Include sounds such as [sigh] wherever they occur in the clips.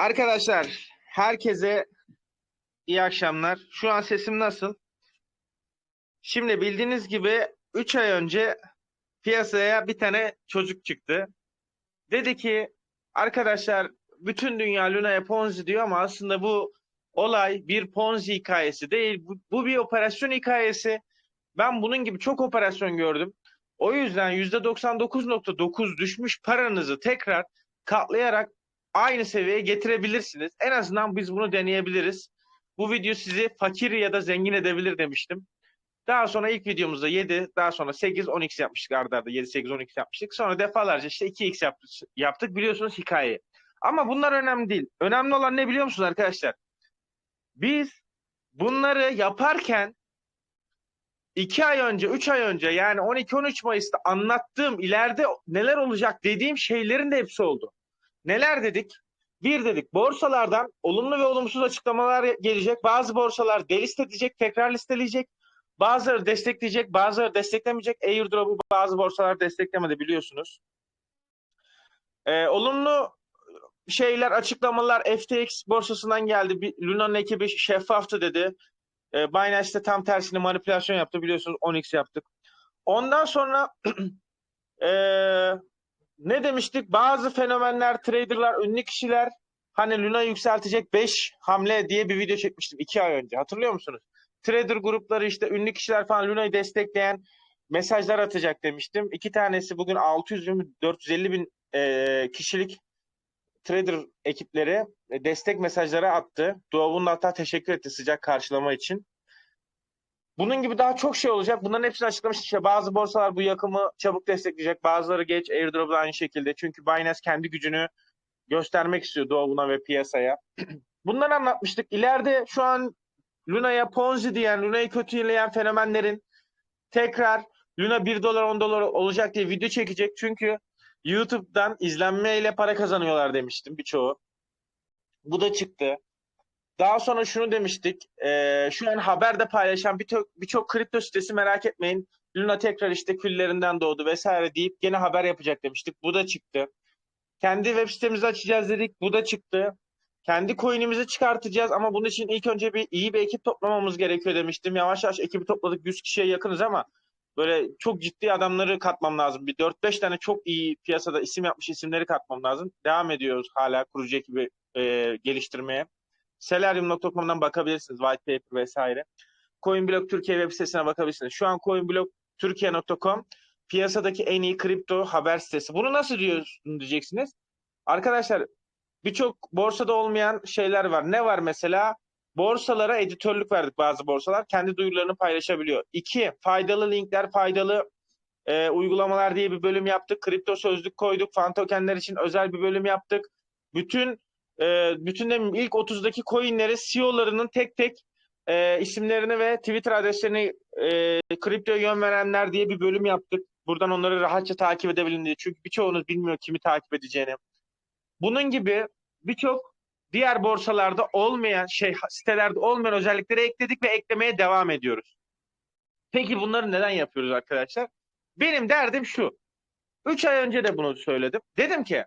Arkadaşlar herkese iyi akşamlar. Şu an sesim nasıl? Şimdi bildiğiniz gibi 3 ay önce piyasaya bir tane çocuk çıktı. Dedi ki arkadaşlar bütün dünya Luna'ya Ponzi diyor ama aslında bu olay bir Ponzi hikayesi değil. Bu, bu bir operasyon hikayesi. Ben bunun gibi çok operasyon gördüm. O yüzden %99.9 düşmüş paranızı tekrar katlayarak aynı seviyeye getirebilirsiniz. En azından biz bunu deneyebiliriz. Bu video sizi fakir ya da zengin edebilir demiştim. Daha sonra ilk videomuzda 7, daha sonra 8, 10x yapmıştık arda arda 7, 8, 10x yapmıştık. Sonra defalarca işte 2x yaptık, biliyorsunuz hikayeyi. Ama bunlar önemli değil. Önemli olan ne biliyor musunuz arkadaşlar? Biz bunları yaparken 2 ay önce, 3 ay önce yani 12-13 Mayıs'ta anlattığım ileride neler olacak dediğim şeylerin de hepsi oldu. Neler dedik? Bir dedik borsalardan olumlu ve olumsuz açıklamalar gelecek. Bazı borsalar delist edecek, tekrar listeleyecek. Bazıları destekleyecek, bazıları desteklemeyecek. Airdrop'u bazı borsalar desteklemedi biliyorsunuz. Ee, olumlu şeyler, açıklamalar FTX borsasından geldi. Luna'nın ekibi şeffaftı dedi. Ee, Binance'de tam tersini manipülasyon yaptı biliyorsunuz 10x yaptık. Ondan sonra [clears throat] ee, ne demiştik? Bazı fenomenler, traderlar, ünlü kişiler hani Luna yükseltecek 5 hamle diye bir video çekmiştim 2 ay önce. Hatırlıyor musunuz? Trader grupları işte ünlü kişiler falan Luna'yı destekleyen mesajlar atacak demiştim. İki tanesi bugün 600 bin, 450 bin e, kişilik trader ekipleri e, destek mesajları attı. Doğu'nun hatta teşekkür etti sıcak karşılama için. Bunun gibi daha çok şey olacak. Bunların hepsini açıklamış. İşte bazı borsalar bu yakımı çabuk destekleyecek. Bazıları geç. Airdrop aynı şekilde. Çünkü Binance kendi gücünü göstermek istiyor Doğu'na ve piyasaya. [clears throat] Bunları anlatmıştık. İleride şu an Luna'ya Ponzi diyen, Luna'yı kötüleyen fenomenlerin tekrar Luna 1 dolar 10 dolar olacak diye video çekecek. Çünkü YouTube'dan izlenmeyle para kazanıyorlar demiştim birçoğu. Bu da çıktı. Daha sonra şunu demiştik. E, şu an haberde paylaşan birçok birçok kripto sitesi merak etmeyin. Luna tekrar işte küllerinden doğdu vesaire deyip gene haber yapacak demiştik. Bu da çıktı. Kendi web sitemizi açacağız dedik. Bu da çıktı. Kendi coin'imizi çıkartacağız ama bunun için ilk önce bir iyi bir ekip toplamamız gerekiyor demiştim. Yavaş yavaş ekibi topladık. 100 kişiye yakınız ama böyle çok ciddi adamları katmam lazım. Bir 4-5 tane çok iyi piyasada isim yapmış isimleri katmam lazım. Devam ediyoruz hala kurucu ekibi e, geliştirmeye. Selarium.com'dan bakabilirsiniz. White paper vesaire. CoinBlock Türkiye web sitesine bakabilirsiniz. Şu an CoinBlockTürkiye.com piyasadaki en iyi kripto haber sitesi. Bunu nasıl diyorsun diyeceksiniz. Arkadaşlar birçok borsada olmayan şeyler var. Ne var mesela? Borsalara editörlük verdik bazı borsalar. Kendi duyurularını paylaşabiliyor. İki, faydalı linkler, faydalı e, uygulamalar diye bir bölüm yaptık. Kripto sözlük koyduk. Fan tokenler için özel bir bölüm yaptık. Bütün e, bütün de ilk 30'daki coinleri CEO'larının tek tek e, isimlerini ve Twitter adreslerini e, kriptoya yön verenler diye bir bölüm yaptık. Buradan onları rahatça takip edebilin diye. Çünkü birçoğunuz bilmiyor kimi takip edeceğini. Bunun gibi birçok diğer borsalarda olmayan şey sitelerde olmayan özellikleri ekledik ve eklemeye devam ediyoruz. Peki bunları neden yapıyoruz arkadaşlar? Benim derdim şu. 3 ay önce de bunu söyledim. Dedim ki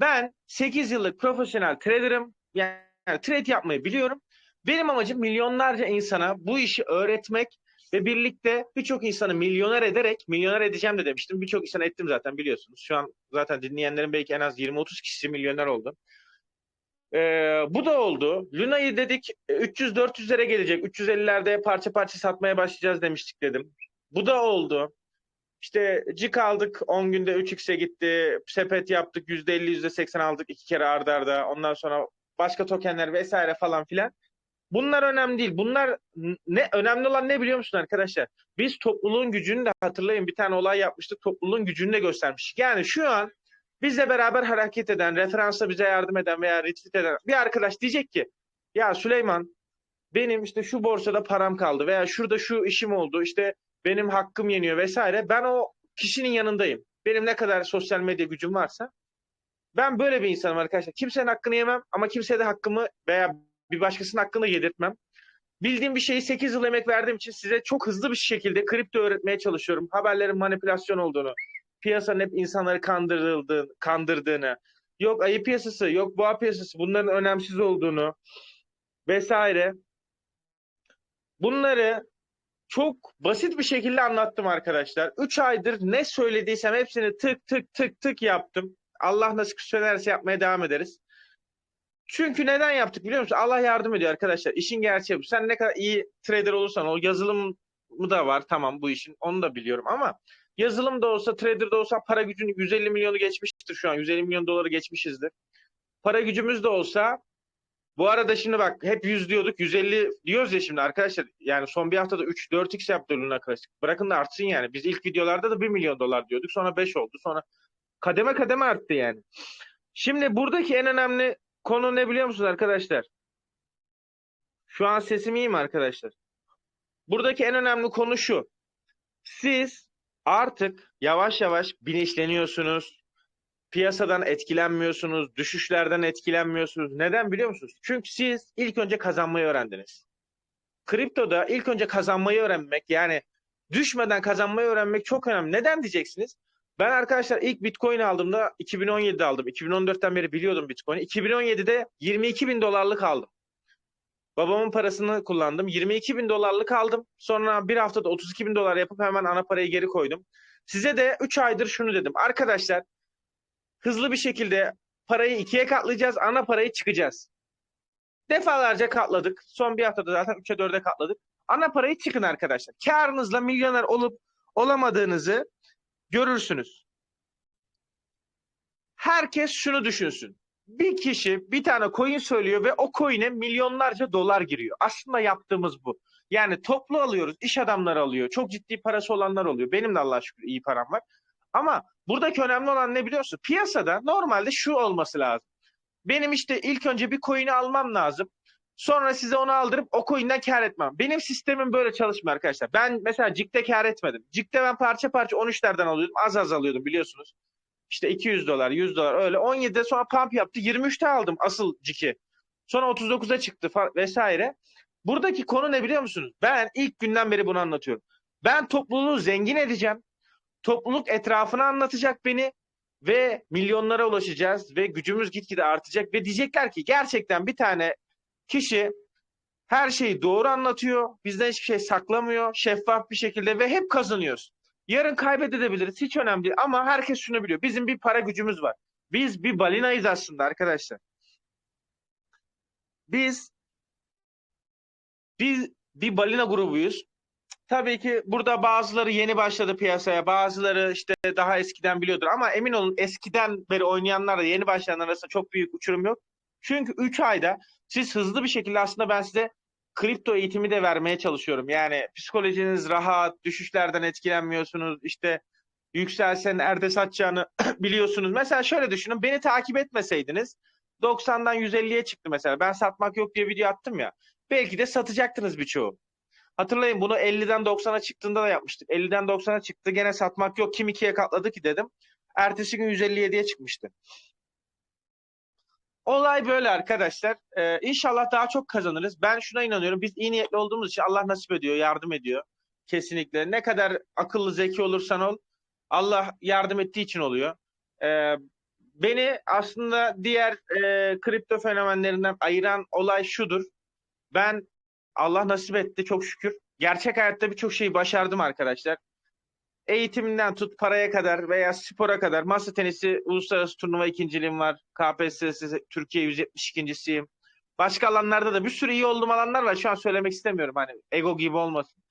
ben 8 yıllık profesyonel trader'ım. Yani trade yapmayı biliyorum. Benim amacım milyonlarca insana bu işi öğretmek ve birlikte birçok insanı milyoner ederek, milyoner edeceğim de demiştim. Birçok insan ettim zaten biliyorsunuz. Şu an zaten dinleyenlerin belki en az 20-30 kişisi milyoner oldu. Ee, bu da oldu. Luna'yı dedik 300-400'lere gelecek. 350'lerde parça parça satmaya başlayacağız demiştik dedim. Bu da oldu. İşte cik aldık 10 günde 3x'e gitti. Sepet yaptık %50 %80 aldık iki kere ardarda. Arda. Ondan sonra başka tokenler vesaire falan filan. Bunlar önemli değil. Bunlar ne önemli olan ne biliyor musun arkadaşlar? Biz topluluğun gücünü de hatırlayın bir tane olay yapmıştık. Topluluğun gücünü de göstermiştik. Yani şu an bizle beraber hareket eden, referansa bize yardım eden veya retweet eden bir arkadaş diyecek ki ya Süleyman benim işte şu borsada param kaldı veya şurada şu işim oldu işte benim hakkım yeniyor vesaire. Ben o kişinin yanındayım. Benim ne kadar sosyal medya gücüm varsa ben böyle bir insanım arkadaşlar. Kimsenin hakkını yemem ama kimseye de hakkımı veya bir başkasının hakkını yedirtmem. Bildiğim bir şeyi 8 yıl emek verdiğim için size çok hızlı bir şekilde kripto öğretmeye çalışıyorum. Haberlerin manipülasyon olduğunu, piyasanın hep insanları kandırıldığını, kandırdığını, yok ayı piyasası, yok boğa piyasası bunların önemsiz olduğunu vesaire. Bunları çok basit bir şekilde anlattım arkadaşlar. 3 aydır ne söylediysem hepsini tık tık tık tık yaptım. Allah nasıl söylerse yapmaya devam ederiz. Çünkü neden yaptık biliyor musun? Allah yardım ediyor arkadaşlar. İşin gerçeği bu. Sen ne kadar iyi trader olursan ol, yazılım da var tamam bu işin. Onu da biliyorum ama yazılım da olsa, trader de olsa para gücün 150 milyonu geçmiştir şu an. 150 milyon doları geçmişizdir. Para gücümüz de olsa bu arada şimdi bak hep 100 diyorduk 150 diyoruz ya şimdi arkadaşlar. Yani son bir haftada 3-4x yaptı Luna Classic. Bırakın da artsın yani. Biz ilk videolarda da 1 milyon dolar diyorduk. Sonra 5 oldu. Sonra kademe kademe arttı yani. Şimdi buradaki en önemli konu ne biliyor musunuz arkadaşlar? Şu an sesim iyi mi arkadaşlar? Buradaki en önemli konu şu. Siz artık yavaş yavaş bilinçleniyorsunuz. Piyasadan etkilenmiyorsunuz. Düşüşlerden etkilenmiyorsunuz. Neden biliyor musunuz? Çünkü siz ilk önce kazanmayı öğrendiniz. Kriptoda ilk önce kazanmayı öğrenmek yani düşmeden kazanmayı öğrenmek çok önemli. Neden diyeceksiniz? Ben arkadaşlar ilk Bitcoin aldığımda 2017'de aldım. 2014'ten beri biliyordum Bitcoin'i. 2017'de 22 bin dolarlık aldım. Babamın parasını kullandım. 22 bin dolarlık aldım. Sonra bir haftada 32 bin dolar yapıp hemen ana parayı geri koydum. Size de 3 aydır şunu dedim. Arkadaşlar hızlı bir şekilde parayı ikiye katlayacağız. Ana parayı çıkacağız. Defalarca katladık. Son bir haftada zaten 3'e 4'e katladık. Ana parayı çıkın arkadaşlar. Karınızla milyoner olup olamadığınızı görürsünüz. Herkes şunu düşünsün. Bir kişi bir tane coin söylüyor ve o coin'e milyonlarca dolar giriyor. Aslında yaptığımız bu. Yani toplu alıyoruz, iş adamları alıyor, çok ciddi parası olanlar oluyor. Benim de Allah'a şükür iyi param var. Ama buradaki önemli olan ne biliyorsun? Piyasada normalde şu olması lazım. Benim işte ilk önce bir coin'i almam lazım. Sonra size onu aldırıp o coin'den kar etmem. Benim sistemim böyle çalışmıyor arkadaşlar. Ben mesela Cik'te kar etmedim. Cik'te ben parça parça 13'lerden alıyordum. Az az alıyordum biliyorsunuz. İşte 200 dolar, 100 dolar öyle. 17'de sonra pump yaptı. 23'te aldım asıl Cik'i. Sonra 39'a çıktı vesaire. Buradaki konu ne biliyor musunuz? Ben ilk günden beri bunu anlatıyorum. Ben topluluğu zengin edeceğim. Topluluk etrafına anlatacak beni ve milyonlara ulaşacağız ve gücümüz gitgide artacak ve diyecekler ki gerçekten bir tane kişi her şeyi doğru anlatıyor, bizden hiçbir şey saklamıyor, şeffaf bir şekilde ve hep kazanıyoruz. Yarın kaybedebiliriz, hiç önemli değil ama herkes şunu biliyor. Bizim bir para gücümüz var. Biz bir balinayız aslında arkadaşlar. Biz biz bir balina grubuyuz. Tabii ki burada bazıları yeni başladı piyasaya, bazıları işte daha eskiden biliyordur ama emin olun eskiden beri oynayanlarla yeni başlayanlar arasında çok büyük uçurum yok. Çünkü 3 ayda siz hızlı bir şekilde aslında ben size kripto eğitimi de vermeye çalışıyorum. Yani psikolojiniz rahat, düşüşlerden etkilenmiyorsunuz. İşte yükselsen erde satacağını [clears throat] biliyorsunuz. Mesela şöyle düşünün. Beni takip etmeseydiniz 90'dan 150'ye çıktı mesela. Ben satmak yok diye video attım ya. Belki de satacaktınız birçoğu. Hatırlayın bunu 50'den 90'a çıktığında da yapmıştık. 50'den 90'a çıktı. Gene satmak yok. Kim ikiye katladı ki dedim. Ertesi gün 157'ye çıkmıştı. Olay böyle arkadaşlar. Ee, inşallah daha çok kazanırız. Ben şuna inanıyorum. Biz iyi niyetli olduğumuz için Allah nasip ediyor, yardım ediyor. Kesinlikle. Ne kadar akıllı, zeki olursan ol, Allah yardım ettiği için oluyor. Ee, beni aslında diğer e, kripto fenomenlerinden ayıran olay şudur. Ben Allah nasip etti çok şükür. Gerçek hayatta birçok şeyi başardım arkadaşlar eğitiminden tut paraya kadar veya spora kadar masa tenisi uluslararası turnuva ikinciliğim var. KPSS Türkiye 172.siyim. Başka alanlarda da bir sürü iyi olduğum alanlar var. Şu an söylemek istemiyorum hani ego gibi olmasın.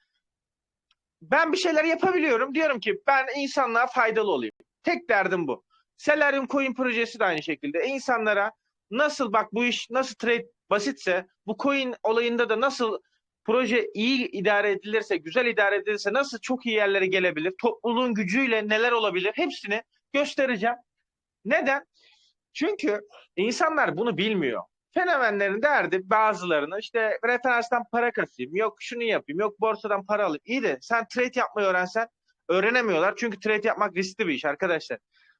Ben bir şeyler yapabiliyorum. Diyorum ki ben insanlığa faydalı olayım. Tek derdim bu. Selarium Coin projesi de aynı şekilde. İnsanlara nasıl bak bu iş nasıl trade basitse bu coin olayında da nasıl proje iyi idare edilirse, güzel idare edilirse nasıl çok iyi yerlere gelebilir, topluluğun gücüyle neler olabilir hepsini göstereceğim. Neden? Çünkü insanlar bunu bilmiyor. Fenomenlerin derdi bazılarını işte referanstan para kasayım, yok şunu yapayım, yok borsadan para alayım. İyi de sen trade yapmayı öğrensen öğrenemiyorlar. Çünkü trade yapmak riskli bir iş arkadaşlar.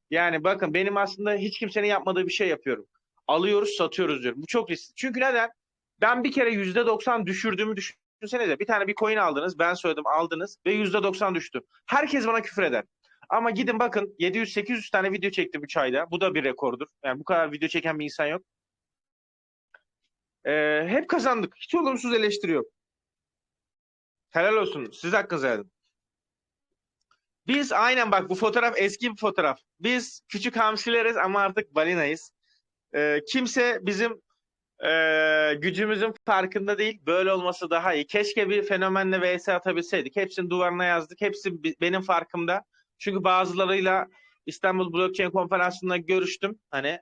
Yani bakın benim aslında hiç kimsenin yapmadığı bir şey yapıyorum. Alıyoruz satıyoruz diyorum. Bu çok riskli. Çünkü neden? Ben bir kere %90 düşürdüğümü düşünsenize. Bir tane bir coin aldınız. Ben söyledim aldınız ve %90 düştü. Herkes bana küfür eder. Ama gidin bakın 700-800 tane video çektim 3 ayda. Bu da bir rekordur. Yani bu kadar video çeken bir insan yok. Ee, hep kazandık. Hiç olumsuz eleştiri yok. Helal olsun. Siz hakkınızı edin. Biz aynen bak bu fotoğraf eski bir fotoğraf. Biz küçük hamsileriz ama artık balinayız. Ee, kimse bizim e, gücümüzün farkında değil. Böyle olması daha iyi. Keşke bir fenomenle vs atabilseydik. Hepsini duvarına yazdık. Hepsi benim farkımda. Çünkü bazılarıyla İstanbul Blockchain Konferansı'nda görüştüm. Hani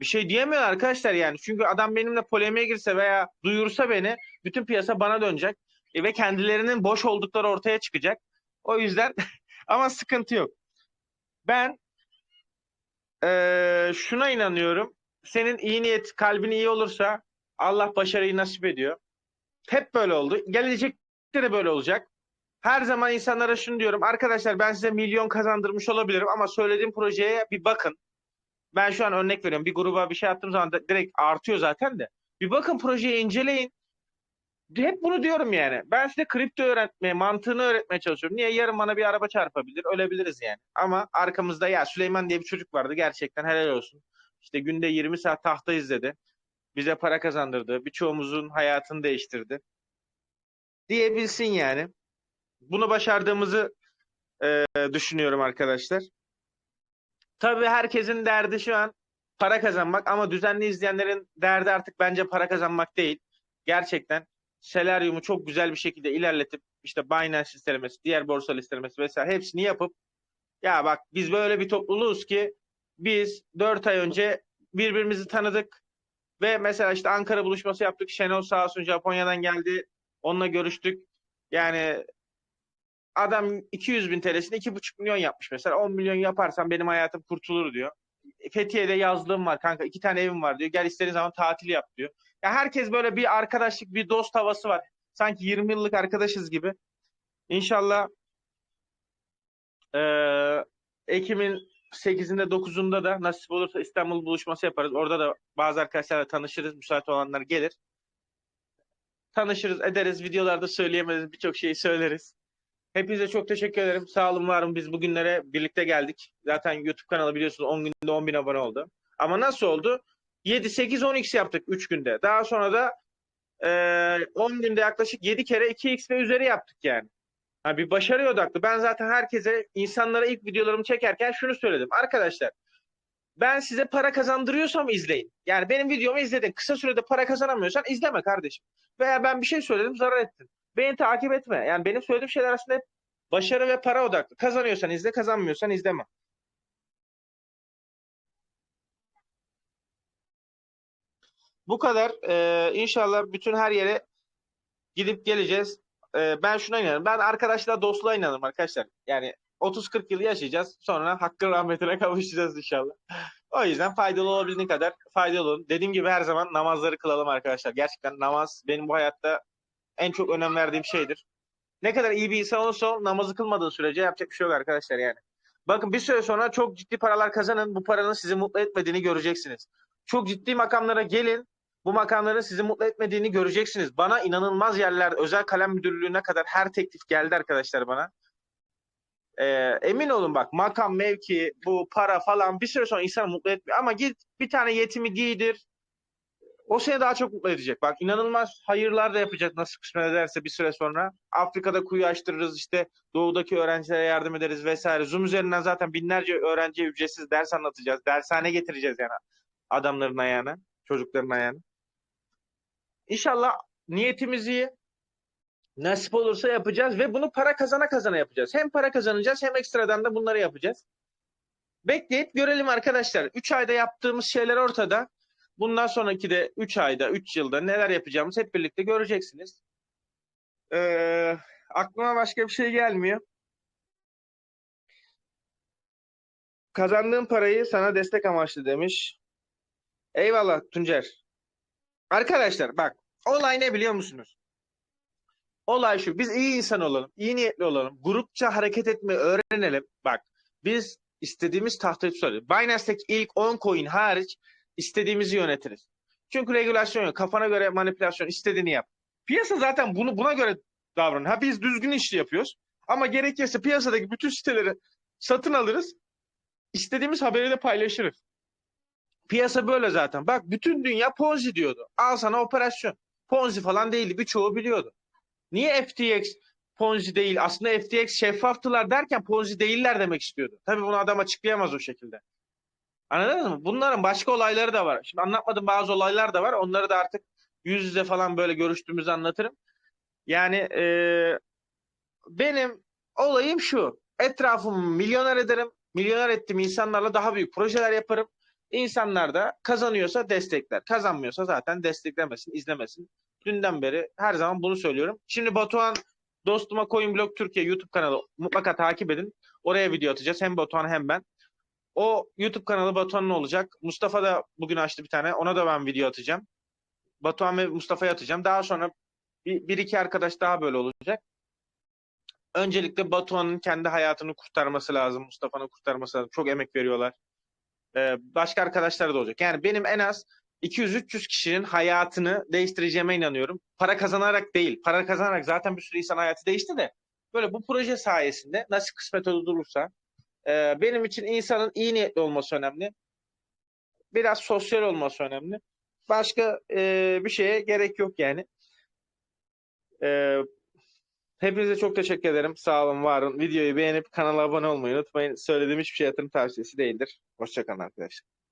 bir şey diyemiyor arkadaşlar yani. Çünkü adam benimle polemiğe girse veya duyursa beni bütün piyasa bana dönecek. E, ve kendilerinin boş oldukları ortaya çıkacak. O yüzden [laughs] ama sıkıntı yok. Ben eee, şuna inanıyorum. Senin iyi niyet, kalbin iyi olursa Allah başarıyı nasip ediyor. Hep böyle oldu. Gelecekte de böyle olacak. Her zaman insanlara şunu diyorum. Arkadaşlar ben size milyon kazandırmış olabilirim ama söylediğim projeye bir bakın. Ben şu an örnek veriyorum. Bir gruba bir şey attığım zaman da direkt artıyor zaten de. Bir bakın projeyi inceleyin. Hep bunu diyorum yani. Ben size kripto öğretmeye, mantığını öğretmeye çalışıyorum. Niye? Yarın bana bir araba çarpabilir, ölebiliriz yani. Ama arkamızda ya Süleyman diye bir çocuk vardı. Gerçekten helal olsun. İşte günde 20 saat tahta izledi. Bize para kazandırdı. Birçoğumuzun hayatını değiştirdi. Diyebilsin yani. Bunu başardığımızı e, düşünüyorum arkadaşlar. Tabii herkesin derdi şu an para kazanmak ama düzenli izleyenlerin derdi artık bence para kazanmak değil. Gerçekten Selaryum'u çok güzel bir şekilde ilerletip işte Binance listelemesi, diğer borsa listelemesi vesaire hepsini yapıp ya bak biz böyle bir topluluğuz ki biz 4 ay önce birbirimizi tanıdık ve mesela işte Ankara buluşması yaptık. Şenol sağ olsun Japonya'dan geldi. Onunla görüştük. Yani adam 200 bin TL'sini 2,5 milyon yapmış mesela. 10 milyon yaparsam benim hayatım kurtulur diyor. Fethiye'de yazlığım var kanka. iki tane evim var diyor. Gel istediğin zaman tatil yap diyor. Ya herkes böyle bir arkadaşlık, bir dost havası var. Sanki 20 yıllık arkadaşız gibi. İnşallah eee Ekim'in 8'inde 9'unda da nasip olursa İstanbul buluşması yaparız. Orada da bazı arkadaşlarla tanışırız. Müsait olanlar gelir. Tanışırız, ederiz. Videolarda söyleyemediğimiz birçok şeyi söyleriz. Hepinize çok teşekkür ederim. Sağ olun, var olun. Biz bugünlere birlikte geldik. Zaten YouTube kanalı biliyorsunuz 10 günde 10 bin abone oldu. Ama nasıl oldu? 7, 8, 10x yaptık 3 günde. Daha sonra da eee 10 günde yaklaşık 7 kere 2x ve üzeri yaptık yani. Ha, bir başarı odaklı. Ben zaten herkese, insanlara ilk videolarımı çekerken şunu söyledim. Arkadaşlar ben size para kazandırıyorsam izleyin. Yani benim videomu izledin. Kısa sürede para kazanamıyorsan izleme kardeşim. Veya ben bir şey söyledim zarar ettin. Beni takip etme. Yani benim söylediğim şeyler aslında hep başarı ve para odaklı. Kazanıyorsan izle, kazanmıyorsan izleme. Bu kadar. Ee, inşallah bütün her yere gidip geleceğiz. Ee, ben şuna inanıyorum. Ben arkadaşla dostluğa inanırım arkadaşlar. Yani 30-40 yıl yaşayacağız. Sonra hakkın rahmetine [laughs] kavuşacağız inşallah. O yüzden faydalı olabildiğine kadar faydalı olun. Dediğim gibi her zaman namazları kılalım arkadaşlar. Gerçekten namaz benim bu hayatta en çok önem verdiğim şeydir. Ne kadar iyi bir insan olursa ol, namazı kılmadığı sürece yapacak bir şey yok arkadaşlar yani. Bakın bir süre sonra çok ciddi paralar kazanın. Bu paranın sizi mutlu etmediğini göreceksiniz. Çok ciddi makamlara gelin. Bu makamların sizi mutlu etmediğini göreceksiniz. Bana inanılmaz yerler, özel kalem müdürlüğüne kadar her teklif geldi arkadaşlar bana. Ee, emin olun bak makam, mevki, bu para falan bir süre sonra insanı mutlu etmiyor. Ama git bir tane yetimi giydir. O seni daha çok mutlu edecek. Bak inanılmaz hayırlar da yapacak nasıl kısmet ederse bir süre sonra. Afrika'da kuyu açtırırız işte doğudaki öğrencilere yardım ederiz vesaire. Zoom üzerinden zaten binlerce öğrenciye ücretsiz ders anlatacağız. Dershane getireceğiz yani adamların ayağına, çocukların ayağına. İnşallah niyetimiz iyi. Nasip olursa yapacağız ve bunu para kazana kazana yapacağız. Hem para kazanacağız hem ekstradan da bunları yapacağız. Bekleyip görelim arkadaşlar. 3 ayda yaptığımız şeyler ortada. Bundan sonraki de 3 ayda, 3 yılda neler yapacağımız hep birlikte göreceksiniz. Ee, aklıma başka bir şey gelmiyor. Kazandığım parayı sana destek amaçlı demiş. Eyvallah Tuncer. Arkadaşlar bak olay ne biliyor musunuz? Olay şu biz iyi insan olalım, iyi niyetli olalım, grupça hareket etmeyi öğrenelim. Bak biz istediğimiz tahtayı tutarız. Binance'deki ilk 10 coin hariç istediğimizi yönetiriz. Çünkü regülasyon yok. Kafana göre manipülasyon istediğini yap. Piyasa zaten bunu buna göre davranıyor. Ha biz düzgün işi yapıyoruz. Ama gerekirse piyasadaki bütün siteleri satın alırız. İstediğimiz haberi de paylaşırız. Piyasa böyle zaten. Bak bütün dünya Ponzi diyordu. Al sana operasyon. Ponzi falan değildi. Birçoğu biliyordu. Niye FTX Ponzi değil? Aslında FTX şeffaftılar derken Ponzi değiller demek istiyordu. Tabii bunu adam açıklayamaz o şekilde. Anladınız mı? Bunların başka olayları da var. Şimdi anlatmadığım bazı olaylar da var. Onları da artık yüz yüze falan böyle görüştüğümüzde anlatırım. Yani eee, benim olayım şu. Etrafımı milyoner ederim. Milyoner ettiğim insanlarla daha büyük projeler yaparım. İnsanlar da kazanıyorsa destekler. Kazanmıyorsa zaten desteklemesin, izlemesin. Dünden beri her zaman bunu söylüyorum. Şimdi Batuhan dostuma Coin Blog Türkiye YouTube kanalı mutlaka takip edin. Oraya video atacağız. Hem Batuhan hem ben. O YouTube kanalı Batuhan'ın olacak. Mustafa da bugün açtı bir tane. Ona da ben video atacağım. Batuhan ve Mustafa'ya atacağım. Daha sonra bir, bir iki arkadaş daha böyle olacak. Öncelikle Batuhan'ın kendi hayatını kurtarması lazım. Mustafa'nın kurtarması lazım. Çok emek veriyorlar. Ee, başka arkadaşlar da olacak. Yani benim en az 200-300 kişinin hayatını değiştireceğime inanıyorum. Para kazanarak değil. Para kazanarak zaten bir sürü insan hayatı değişti de. Böyle bu proje sayesinde nasıl kısmet olursa e, benim için insanın iyi niyetli olması önemli. Biraz sosyal olması önemli. Başka e, bir şeye gerek yok yani. E, hepinize çok teşekkür ederim. Sağ olun, var olun. Videoyu beğenip kanala abone olmayı unutmayın. Söylediğim hiçbir şey yatırım tavsiyesi değildir. Hoşçakalın arkadaşlar.